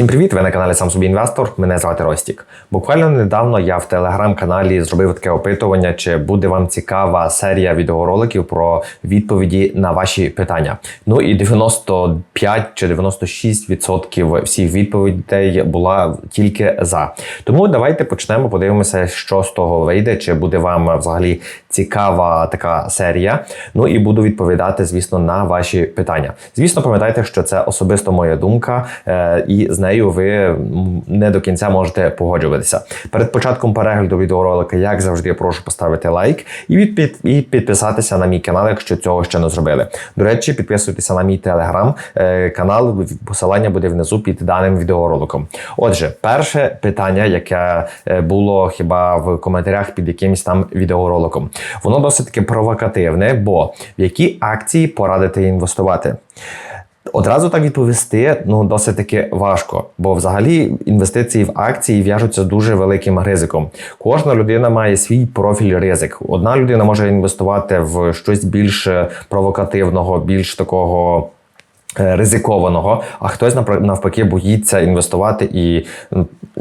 Всім привіт! Ви на каналі Сам собі інвестор. Мене звати Ростік. Буквально недавно я в телеграм-каналі зробив таке опитування, чи буде вам цікава серія відеороликів про відповіді на ваші питання. Ну і 95 чи 96% всіх відповідей була тільки за. Тому давайте почнемо, подивимося, що з того вийде, чи буде вам взагалі цікава така серія. Ну і буду відповідати, звісно, на ваші питання. Звісно, пам'ятайте, що це особисто моя думка, е, і з ви не до кінця можете погоджуватися. Перед початком перегляду відеоролика, як завжди, я прошу поставити лайк і, від, і підписатися на мій канал, якщо цього ще не зробили. До речі, підписуйтеся на мій телеграм е, канал. Посилання буде внизу під даним відеороликом. Отже, перше питання, яке е, було хіба в коментарях під якимось там відеороликом, воно досить таки провокативне, бо в які акції порадити інвестувати? Одразу так відповісти ну досить таки важко, бо взагалі інвестиції в акції в'яжуться з дуже великим ризиком. Кожна людина має свій профіль ризик. Одна людина може інвестувати в щось більш провокативного, більш такого. е, Ризикованого, а хтось навпаки боїться інвестувати, і,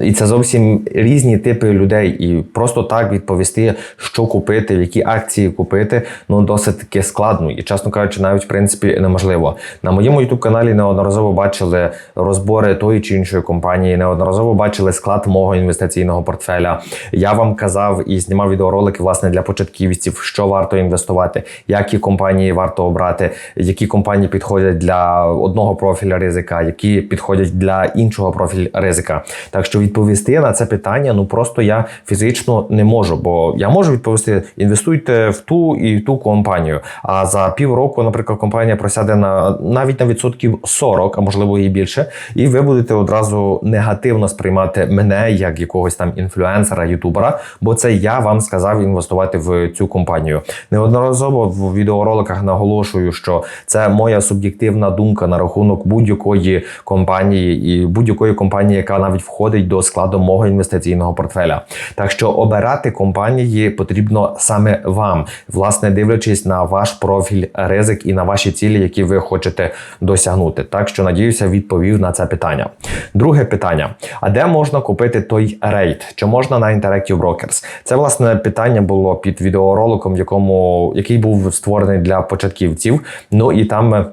і це зовсім різні типи людей. І просто так відповісти, що купити, які акції купити, ну досить таки складно і, чесно кажучи, навіть в принципі неможливо. На моєму youtube каналі неодноразово бачили розбори тої чи іншої компанії, неодноразово бачили склад мого інвестиційного портфеля. Я вам казав і знімав відеоролики власне для початківців, що варто інвестувати, які компанії варто обрати, які компанії підходять для одного профіля ризика, які підходять для іншого профілю ризика. Так що відповісти на це питання, ну просто я фізично не можу, бо я можу відповісти: інвестуйте в ту і ту компанію. А за півроку, наприклад, компанія просяде на навіть на відсотків 40, а можливо і більше, і ви будете одразу негативно сприймати мене як якогось там інфлюенсера, ютубера, бо це я вам сказав інвестувати в цю компанію. Неодноразово в відеороликах наголошую, що це моя суб'єктивна думка на рахунок будь-якої компанії і будь-якої компанії, яка навіть входить до складу мого інвестиційного портфеля. Так що обирати компанії потрібно саме вам, власне, дивлячись на ваш профіль ризик і на ваші цілі, які ви хочете досягнути. Так що надіюся, відповів на це питання. Друге питання: а де можна купити той рейд? Чи можна на Interactive Brokers? Це власне питання було під відеороликом, в якому який був створений для початківців. Ну і там.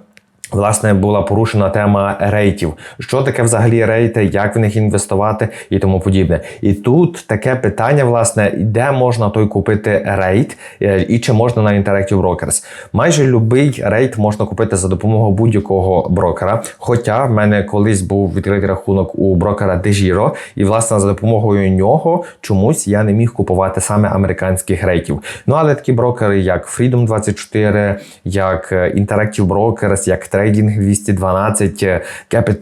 Власне, була порушена тема рейтів. Що таке взагалі рейти, як в них інвестувати і тому подібне. І тут таке питання, власне, де можна той купити рейт е, і чи можна на Interactive Brokers. Майже будь-який рейт можна купити за допомогою будь-якого брокера. Хоча в мене колись був відкритий рахунок у брокера DeGiro, і власне за допомогою нього чомусь я не міг купувати саме американських рейтів. Ну але такі брокери, як Freedom 24, як е, Interactive Brokers, як Trading 212, е,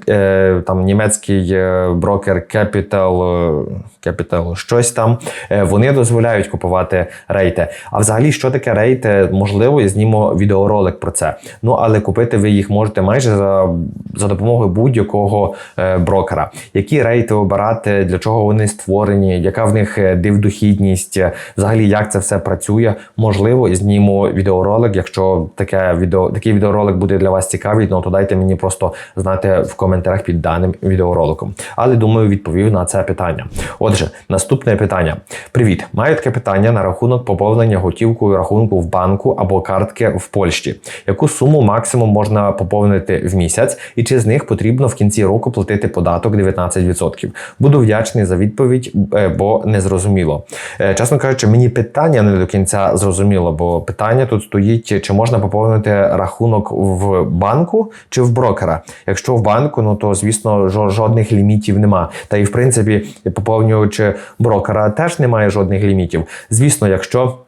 е, там німецький е, брокер Capital, Capital щось там, вони дозволяють купувати рейти. А взагалі, що таке рейти? Можливо, я зніму відеоролик про це. Ну але купити ви їх можете майже за, за допомогою будь-якого брокера. Які рейти обирати, для чого вони створені, яка в них дивдохідність, взагалі як це все працює. Можливо, зніму відеоролик. Якщо таке відео, такий відеоролик буде для вас цікавий, ну то дайте мені просто знати в коментарях під даним відеороликом. Але думаю, відповів на це питання. Отже, наступне питання. Привіт, маю таке питання на рахунок поповнення готівкою рахунку в банку або картки в Польщі. Яку суму максимум можна поповнити в місяць, і чи з них потрібно в кінці року платити податок 19%? Буду вдячний за відповідь, е, бо не зрозуміло. Е, Чесно кажучи, мені питання не до кінця зрозуміло, бо питання тут стоїть, чи можна поповнити рахунок в банку чи в брокера. Якщо в банку, ну то звісно жо- жодних лімітів нема. Та і в принципі, поповнюючи брокера, теж немає жодних лімітів. Звісно, якщо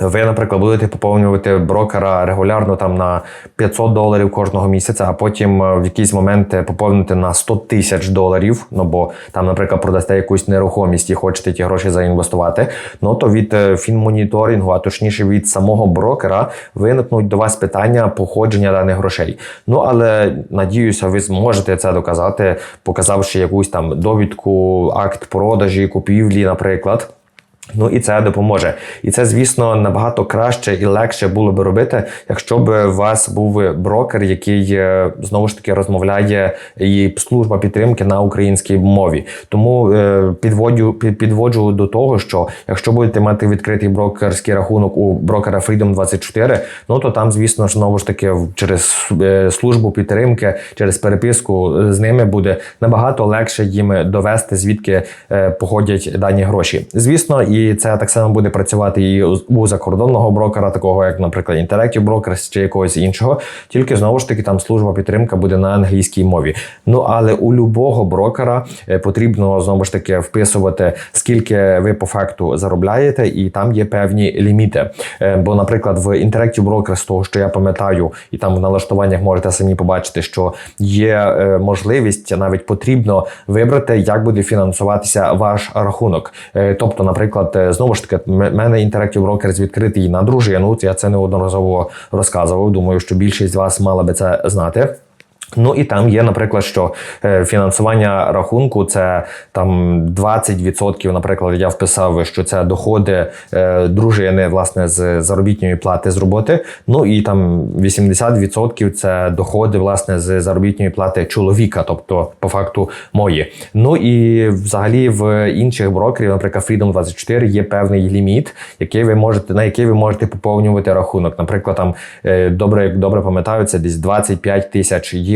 ви, наприклад, будете поповнювати брокера регулярно там на 500 доларів кожного місяця, а потім е, в якийсь момент е, поповнити на 100 тисяч доларів. Ну бо там, наприклад, продасте якусь нерухомість і хочете ті гроші заінвестувати. Ну то від е, фінмоніторингу, а точніше від самого брокера, виникнуть до вас питання походження даних грошей. Ну але надіюся, ви зможете це доказати, показавши якусь там довідку, акт продажі, купівлі, наприклад. Ну і це допоможе. І це, звісно, набагато краще і легше було би робити, якщо б у вас був брокер, який е, знову ж таки розмовляє і служба підтримки на українській мові. Тому е, підводжу, під- підводжу до того, що якщо будете мати відкритий брокерський рахунок у брокера Freedom 24, ну то там, звісно знову ж таки через е, службу підтримки, через переписку з ними буде набагато легше їм довести, звідки походять дані гроші. Звісно, і це так само буде працювати і у- закордонного брокера, такого як, наприклад, Interactive Brokers чи якогось іншого. Тільки знову ж таки там служба підтримка буде на англійській мові. Ну але у любого брокера е, потрібно знову ж таки вписувати, скільки ви по факту заробляєте, і там є певні ліміти. Е, Бо, наприклад, в Interactive Brokers, з того, що я пам'ятаю, і там в налаштуваннях можете самі побачити, що є е, можливість, навіть потрібно вибрати, як буде фінансуватися ваш рахунок. Тобто, наприклад, е, знову ж таки, мене Interactive Brokers відкритий на дружину. Я це неодноразово розказував. Думаю, що більшість з вас мала би це знати. Ну і там є, наприклад, що е, фінансування рахунку це там 20%, Наприклад, я вписав, що це доходи е, дружини власне з заробітної плати з роботи. Ну і там 80% це доходи власне з заробітної плати чоловіка, тобто по факту мої. Ну і взагалі в інших брокерів, наприклад, Freedom 24 є певний ліміт, який ви можете на який ви можете поповнювати рахунок. Наприклад, там е, добре, добре пам'ятаю, це десь 25 тисяч євро.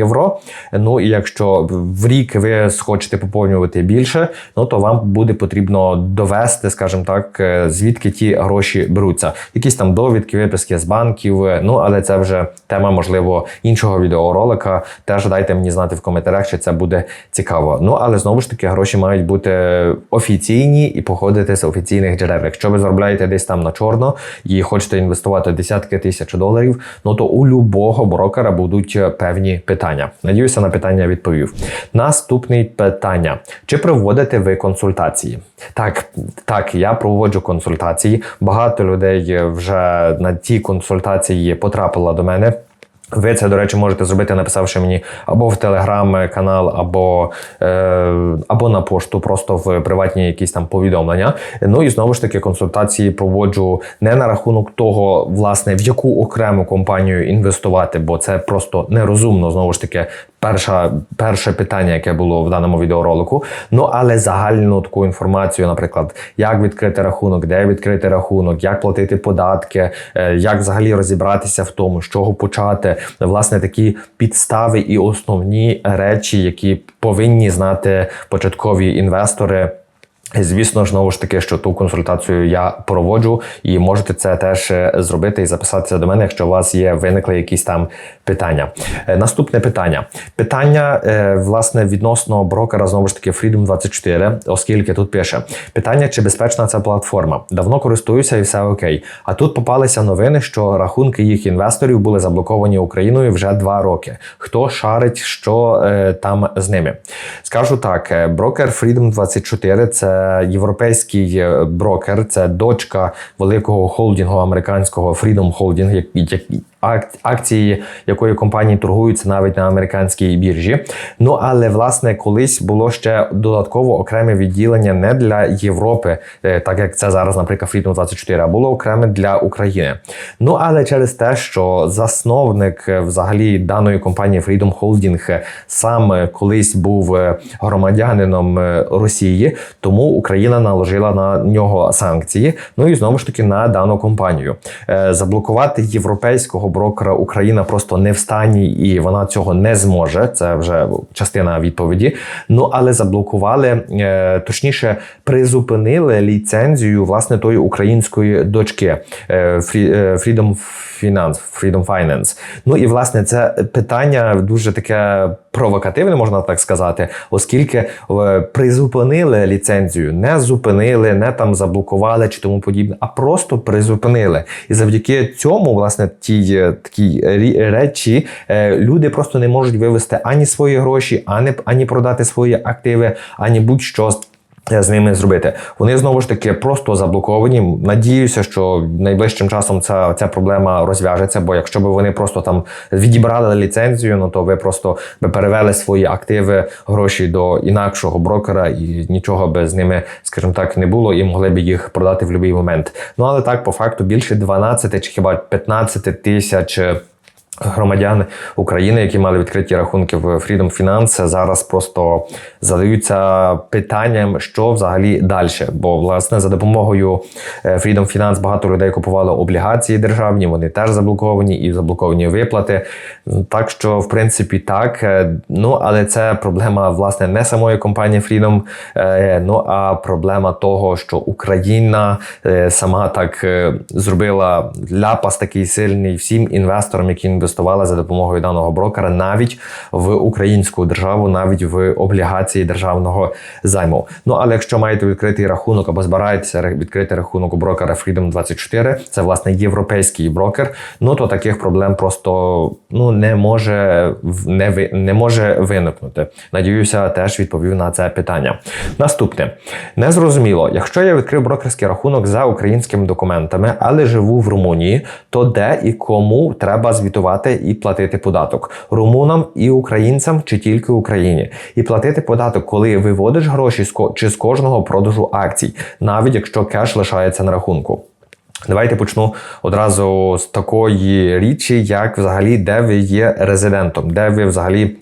Ну і якщо в рік ви схочете поповнювати більше, ну то вам буде потрібно довести, скажімо так, е, звідки ті гроші беруться. Якісь там довідки, виписки з банків. е, Ну але це вже тема, можливо, іншого відеоролика. Теж дайте мені знати в коментарях, чи це буде цікаво. Ну але знову ж таки гроші мають бути офіційні і походити з офіційних джерел. Якщо ви заробляєте десь там на чорно і хочете інвестувати десятки тисяч доларів, ну то у любого брокера будуть е, певні питання. Надіюся, на питання відповів. Наступне питання: чи проводите ви консультації? Так, так, я проводжу консультації. Багато людей вже на ті консультації потрапило до мене. Ви це, до речі, можете зробити, написавши мені або в телеграм-канал, або, е, або на пошту, просто в приватні якісь там повідомлення. Ну і знову ж таки, консультації проводжу не на рахунок того, власне, в яку окрему компанію інвестувати, бо це просто нерозумно. Знову ж таки, перша, перше питання, яке було в даному відеоролику. Ну але загальну таку інформацію, наприклад, як відкрити рахунок, де відкрити рахунок, як платити податки, е, як взагалі розібратися в тому, з чого почати. Власне, такі підстави і основні речі, які повинні знати початкові інвестори. Звісно ж, знову ж таки, що ту консультацію я проводжу, і можете це теж е, зробити і записатися до мене, якщо у вас є виникли якісь там питання. Е, Наступне питання. Питання, е, власне, відносно брокера, знову ж таки, Freedom 24, оскільки тут пише: питання, чи безпечна ця платформа. Давно користуюся і все окей. А тут попалися новини, що рахунки їх інвесторів були заблоковані Україною вже два роки. Хто шарить, що там з ними? Скажу так: брокер Freedom 24 це європейський е, брокер, це дочка великого холдингу американського Freedom Holding, акції якої компанії торгуються навіть на американській біржі. Ну але власне колись було ще додатково окреме відділення не для Європи, е, так як це зараз, наприклад, Freedom 24, а було окреме для України. Ну але через те, що засновник е, взагалі даної компанії Freedom Holding е, сам колись був громадянином Росії, тому Україна наложила на нього санкції. Ну і знову ж таки на дану компанію заблокувати європейського брокера Україна просто не в стані, і вона цього не зможе. Це вже частина відповіді. Ну але заблокували, е, точніше, призупинили ліцензію власне тої української дочки е, е, Freedom Finance, Freedom Finance. Ну і власне це питання дуже таке провокативне, можна так сказати, оскільки е, призупинили ліцензію, не зупинили, не там заблокували чи тому подібне, а просто призупинили. І завдяки цьому, власне, тій е, такій речі, е, люди просто не можуть вивести ані свої гроші, ані, ані продати свої активи, ані будь-що. Е, з ними зробити. Вони знову ж таки просто заблоковані. Надіюся, що найближчим часом ця, ця проблема розв'яжеться. Бо якщо б вони просто там відібрали ліцензію, ну то ви просто би перевели свої активи, гроші до інакшого брокера, і нічого би з ними, скажімо так, не було, і могли б їх продати в будь-який момент. Ну але так, по факту, більше 12 чи хіба 15 тисяч. Громадяни України, які мали відкриті рахунки в Freedom Finance, зараз просто задаються питанням, що взагалі далі. Бо власне за допомогою е, Freedom Finance багато людей купували облігації державні, вони теж заблоковані і заблоковані виплати. Так що, в принципі, так. Е, ну але це проблема власне не самої компанії Freedom, е, ну а проблема того, що Україна сама так зробила ляпас такий сильний всім інвесторам, які інвестували за допомогою даного брокера, навіть в українську державу, навіть в облігації державного займу. Ну але якщо маєте відкритий рахунок або збираєтеся відкрити рахунок у брокера Freedom 24 це власне європейський брокер. Ну то таких проблем просто ну не може не не може виникнути. Надіюся, теж відповів на це питання. Наступне незрозуміло, якщо я відкрив брокерський рахунок за українськими документами, але живу в Румунії, то де і кому треба звітувати і платити податок румунам і українцям чи тільки Україні, і платити податок, коли виводиш гроші чи з кожного продажу акцій, навіть якщо кеш лишається на рахунку. Давайте почну одразу з такої річі, як взагалі де ви є резидентом, де ви взагалі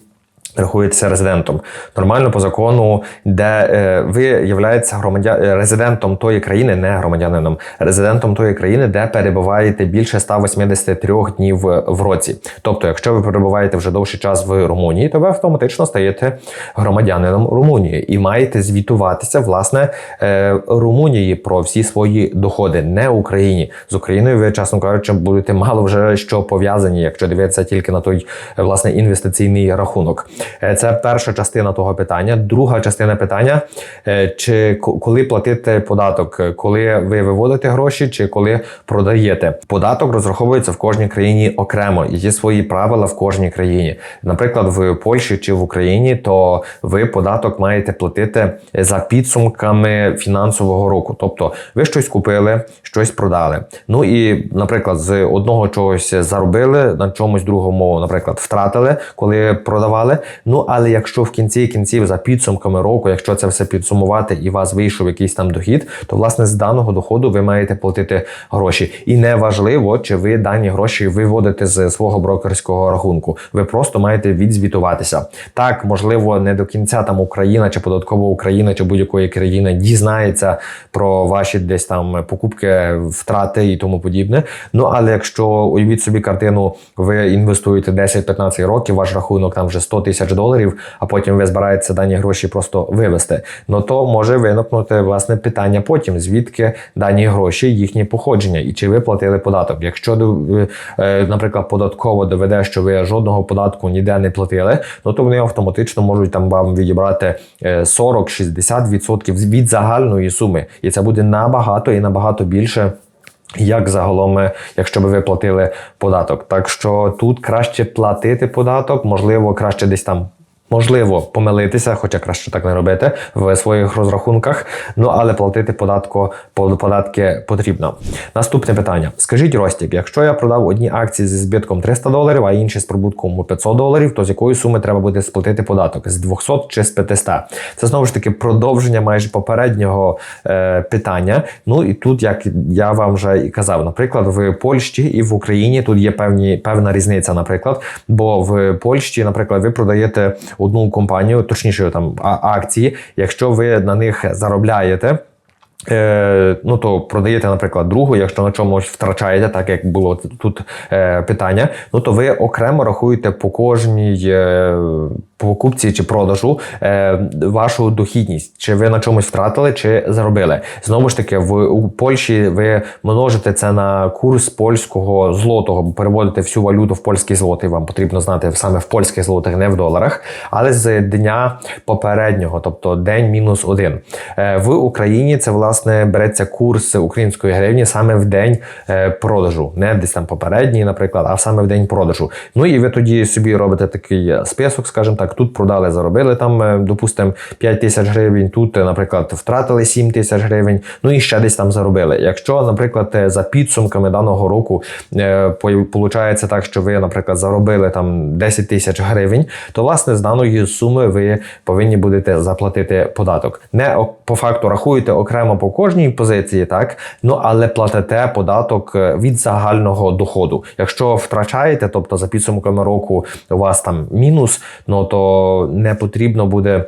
рахуєтеся резидентом. Нормально по закону, де е, ви являєтеся громадян е, резидентом тої країни, не громадянином, резидентом тої країни, де перебуваєте більше 183 днів в році. Тобто, якщо ви перебуваєте вже довший час в Румунії, то ви автоматично стаєте громадянином Румунії і маєте звітуватися власне е, Румунії про всі свої доходи, не Україні. З Україною ви, чесно кажучи, будете мало вже що пов'язані, якщо дивитися тільки на той власне інвестиційний рахунок. Е, це перша частина того питання. Друга частина питання: е, чи коли платити податок, коли ви виводите гроші, чи коли продаєте. Податок розраховується в кожній країні окремо є свої правила в кожній країні. Наприклад, в Польщі чи в Україні, то ви податок маєте платити за підсумками фінансового року. Тобто ви щось купили, щось продали. Ну і, наприклад, з одного чогось заробили, на чомусь другому, наприклад, втратили, коли продавали. Ну але якщо в кінці кінців за підсумками року, якщо це все підсумувати і у вас вийшов якийсь там дохід, то власне з даного доходу ви маєте платити гроші. І неважливо, чи ви дані гроші виводите з свого брокерського рахунку. Ви просто маєте відзвітуватися. Так, можливо, не до кінця там Україна чи податкова Україна чи будь-якої країни дізнається про ваші десь там покупки, втрати і тому подібне. Ну але якщо уявіть собі картину, ви інвестуєте 10-15 років, ваш рахунок там вже 100 тисяч доларів, а потім ви збираєтеся дані гроші просто вивести. Ну то може виникнути власне питання потім, звідки дані гроші, їхнє походження, і чи ви платили податок. Якщо е, наприклад, податково доведе, що ви жодного податку ніде не платили, ну то вони автоматично можуть там вам відібрати 40-60% е, від загальної суми, і це буде набагато і набагато більше. Як загалом, е, якщо би ви платили податок, так що тут краще платити податок, можливо, краще десь там Можливо, помилитися, хоча краще так не робити в своїх розрахунках. Ну але платити податку податки потрібно. Наступне питання: скажіть, Ростік, якщо я продав одні акції зі збитком 300 доларів, а інші з прибутком 500 доларів, то з якої суми треба буде сплатити податок? З 200 чи з 500? Це знову ж таки продовження майже попереднього е, питання. Ну і тут, як я вам вже і казав, наприклад, в Польщі і в Україні тут є певні певна різниця, наприклад, бо в Польщі, наприклад, ви продаєте одну компанію, точніше там акції, якщо ви на них заробляєте. Е, ну, то продаєте, наприклад, другу, якщо на чомусь втрачаєте, так як було тут е, питання, ну то ви окремо рахуєте по кожній е, покупці чи продажу е, вашу дохідність, чи ви на чомусь втратили, чи заробили. Знову ж таки, в у Польщі ви множите це на курс польського злотого, переводите всю валюту в польський злотий. Вам потрібно знати саме в польських злотих, не в доларах, але з дня попереднього, тобто день мінус один. Е, в Україні це власне береться курс української гривні саме в день е, продажу, не десь там попередній, наприклад, а саме в день продажу. Ну і ви тоді собі робите такий список, скажімо так Так, тут продали, заробили там, е, допустимо, 5 тисяч гривень, тут, е, наприклад, втратили 7 тисяч гривень, ну і ще десь там заробили. Якщо, наприклад, е, за підсумками даного року виходить так, що ви, наприклад, заробили там 10 тисяч гривень, то власне з даної суми ви повинні будете заплатити податок. Не по факту рахуєте окремо по кожній позиції, так ну але платите податок від загального доходу. Якщо втрачаєте, тобто за підсумками року у вас там мінус, ну то не потрібно буде.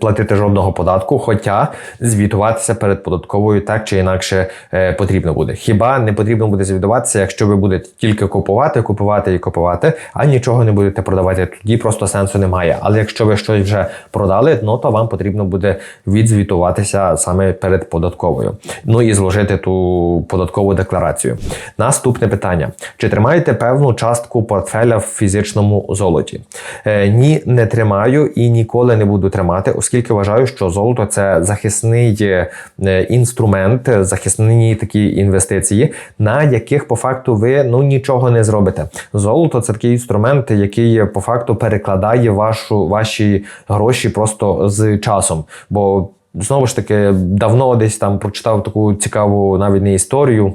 Платити жодного податку, хоча звітуватися перед податковою так чи інакше е, потрібно буде. Хіба не потрібно буде звітуватися, якщо ви будете тільки купувати, купувати і купувати, а нічого не будете продавати. Тоді просто сенсу немає. Але якщо ви щось вже продали, ну то вам потрібно буде відзвітуватися саме перед податковою. Ну і зложити ту податкову декларацію. Наступне питання: чи тримаєте певну частку портфеля в фізичному золоті? Е, ні, не тримаю і ніколи не буду тримати, оскільки вважаю, що золото це захисний е, інструмент, захисні такі інвестиції, на яких по факту ви ну нічого не зробите. Золото це такий інструмент, який по факту перекладає вашу ваші гроші просто з часом. Бо знову ж таки давно десь там прочитав таку цікаву навіть не історію.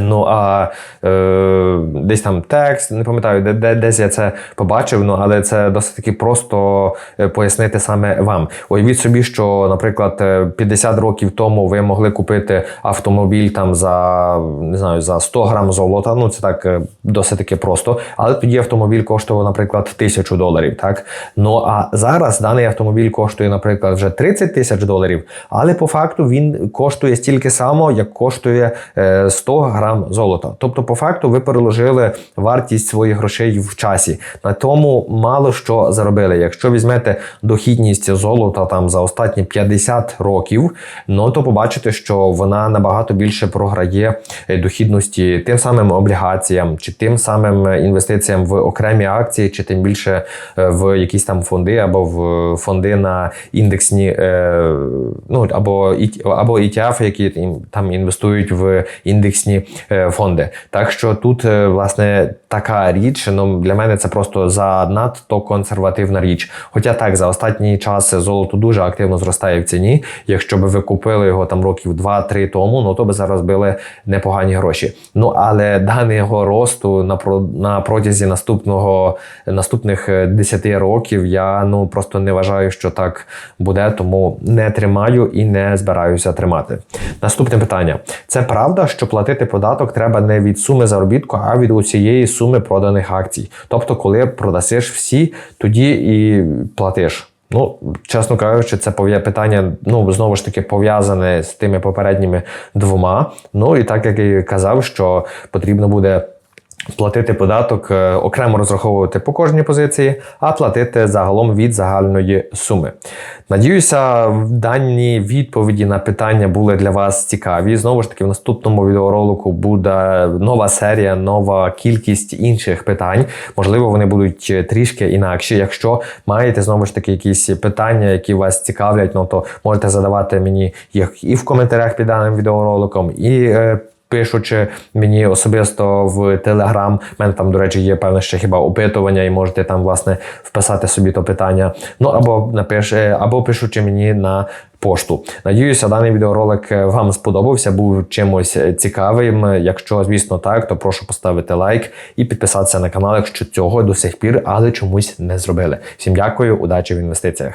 Ну а е, десь там текст, не пам'ятаю, де, де десь я це побачив, ну але це досить таки просто е, пояснити саме вам. Уявіть собі, що, наприклад, е, 50 років тому ви могли купити автомобіль там за не знаю за 100 грам золота. Ну це так е, досить таки просто. Але тоді автомобіль коштував, наприклад, тисячу доларів. Так ну а зараз даний автомобіль коштує, наприклад, вже 30 тисяч доларів, але по факту він коштує стільки само, як коштує е, 100 грам золота. Тобто, по факту, ви переложили вартість своїх грошей в часі. На тому мало що заробили. Якщо візьмете дохідність золота там за останні 50 років, ну то побачите, що вона набагато більше програє е, дохідності тим самим облігаціям, чи тим самим інвестиціям в окремі акції, чи тим більше е, в якісь там фонди або в фонди на індексні, е, ну або або ETF, які там інвестують в індексні е, фонди. Так що тут, е, власне, така річ, ну для мене це просто занадто консервативна річ. Хоча так, за останній час золото дуже активно зростає в ціні. Якщо б ви купили його там років 2-3 тому, ну то би зараз били непогані гроші. Ну але даного росту на про на протязі наступного наступних е, 10 років я ну просто не вважаю, що так буде, тому не тримаю і не збираюся тримати. Наступне питання: це правда, що платити податок треба не від суми заробітку, а від усієї суми проданих акцій. Тобто, коли продасиш всі, тоді і платиш. Ну, чесно кажучи, це питання ну знову ж таки пов'язане з тими попередніми двома. Ну і так як і казав, що потрібно буде. Платити податок е, окремо розраховувати по кожній позиції, а платити загалом від загальної суми. Надіюся, дані відповіді на питання були для вас цікаві. Знову ж таки, в наступному відеоролику буде нова серія, нова кількість інших питань. Можливо, вони будуть е, трішки інакші. Якщо маєте знову ж таки якісь питання, які вас цікавлять, ну то можете задавати мені їх і в коментарях під даним відеороликом, і е, пишучи мені особисто в Телеграм. У мене там, до речі, є певне ще хіба опитування, і можете там, власне, вписати собі то питання. Ну або напише, або пишучи мені на пошту. Надіюся, даний відеоролик е, вам сподобався, був чимось е, цікавим. Якщо, звісно, так, то прошу поставити лайк і підписатися на канал, якщо цього до сих пір, але чомусь не зробили. Всім дякую, удачі в інвестиціях.